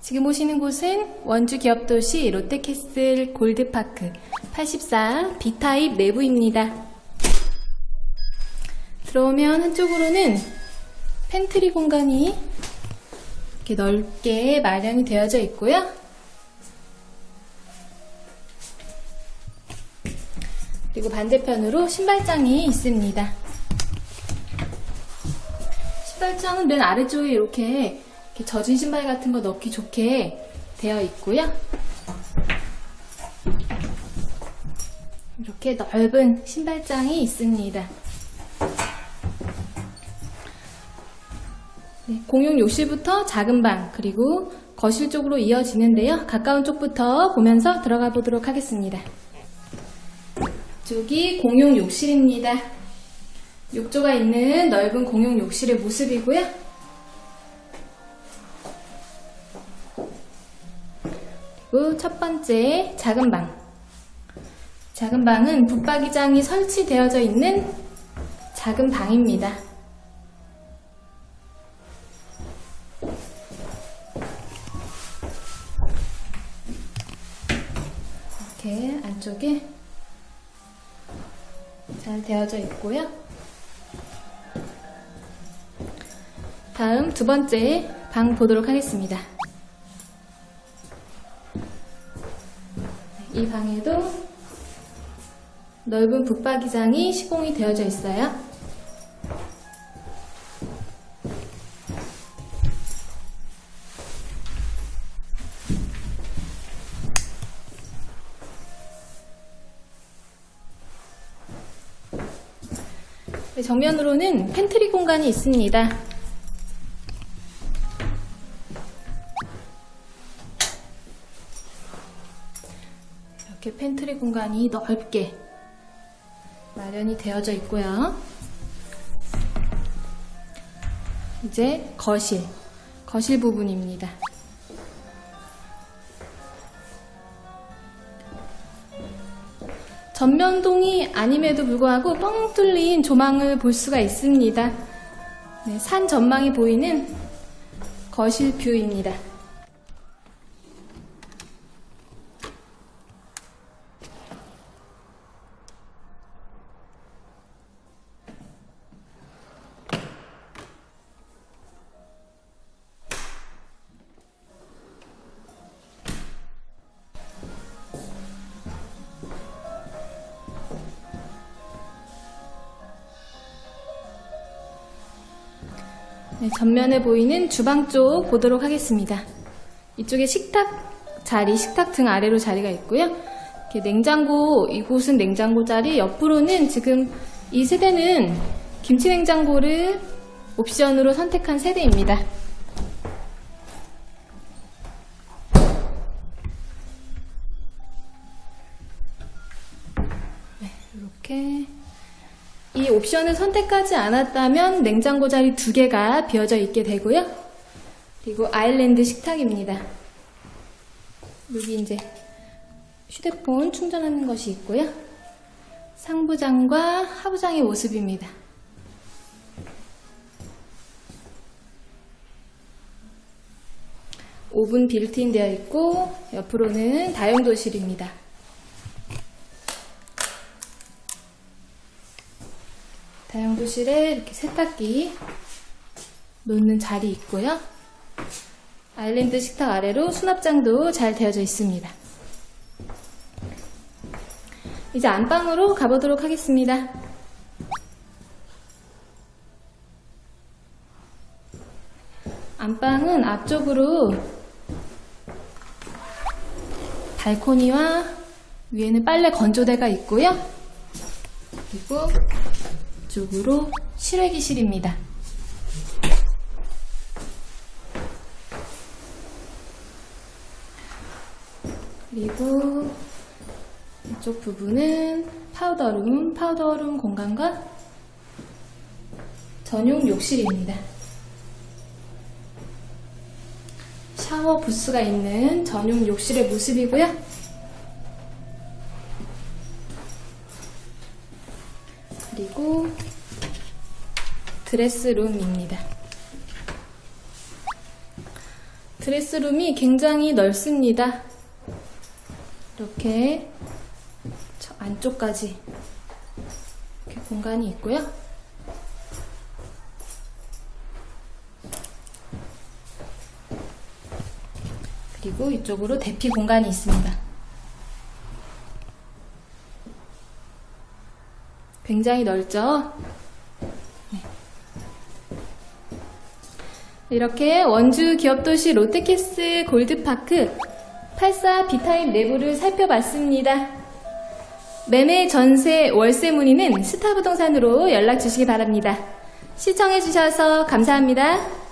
지금 오시는 곳은 원주 기업도시 롯데캐슬 골드파크 84 B타입 내부입니다. 들어오면 한쪽으로는 팬트리 공간이 이렇게 넓게 마련이 되어져 있고요. 그리고 반대편으로 신발장이 있습니다. 신발장은 맨 아래쪽에 이렇게, 이렇게 젖은 신발 같은 거 넣기 좋게 되어 있고요. 이렇게 넓은 신발장이 있습니다. 네, 공용 욕실부터 작은 방 그리고 거실 쪽으로 이어지는데요. 가까운 쪽부터 보면서 들어가 보도록 하겠습니다. 이쪽이 공용 욕실입니다. 욕조가 있는 넓은 공용 욕실의 모습이고요. 그리고 첫 번째 작은 방. 작은 방은 붙박이장이 설치되어져 있는 작은 방입니다. 이렇게 안쪽에 잘 되어져 있고요. 다음 두 번째 방 보도록 하겠습니다. 이 방에도 넓은 붙박이장이 시공이 되어져 있어요. 네, 정면으로는 팬트리 공간이 있습니다. 팬트리 공간이 넓게 마련이 되어져 있고요. 이제 거실, 거실 부분입니다. 전면동이 아님에도 불구하고 뻥 뚫린 조망을 볼 수가 있습니다. 네, 산 전망이 보이는 거실 뷰입니다. 네, 전면에 보이는 주방 쪽 보도록 하겠습니다. 이쪽에 식탁 자리, 식탁 등 아래로 자리가 있고요. 냉장고, 이곳은 냉장고 자리, 옆으로는 지금 이 세대는 김치 냉장고를 옵션으로 선택한 세대입니다. 네, 이렇게 이 옵션을 선택하지 않았다면 냉장고 자리 두 개가 비어져 있게 되고요. 그리고 아일랜드 식탁입니다. 여기 이제 휴대폰 충전하는 것이 있고요. 상부장과 하부장의 모습입니다. 오븐 빌트인 되어 있고 옆으로는 다용도실입니다. 다용도실에 이렇게 세탁기 놓는 자리 있고요. 아일랜드 식탁 아래로 수납장도 잘 되어져 있습니다. 이제 안방으로 가보도록 하겠습니다. 안방은 앞쪽으로 발코니와 위에는 빨래 건조대가 있고요. 그리고 이쪽으로 실외기실입니다. 그리고 이쪽 부분은 파우더룸, 파우더룸 공간과 전용 욕실입니다. 샤워 부스가 있는 전용 욕실의 모습이고요. 그리고 드레스룸입니다. 드레스룸이 굉장히 넓습니다. 이렇게 저 안쪽까지 이렇게 공간이 있고요. 그리고 이쪽으로 대피 공간이 있습니다. 굉장히 넓죠? 네. 이렇게 원주 기업도시 롯데캐슬 골드파크 84 B타입 내부를 살펴봤습니다. 매매, 전세, 월세 문의는 스타부동산으로 연락 주시기 바랍니다. 시청해주셔서 감사합니다.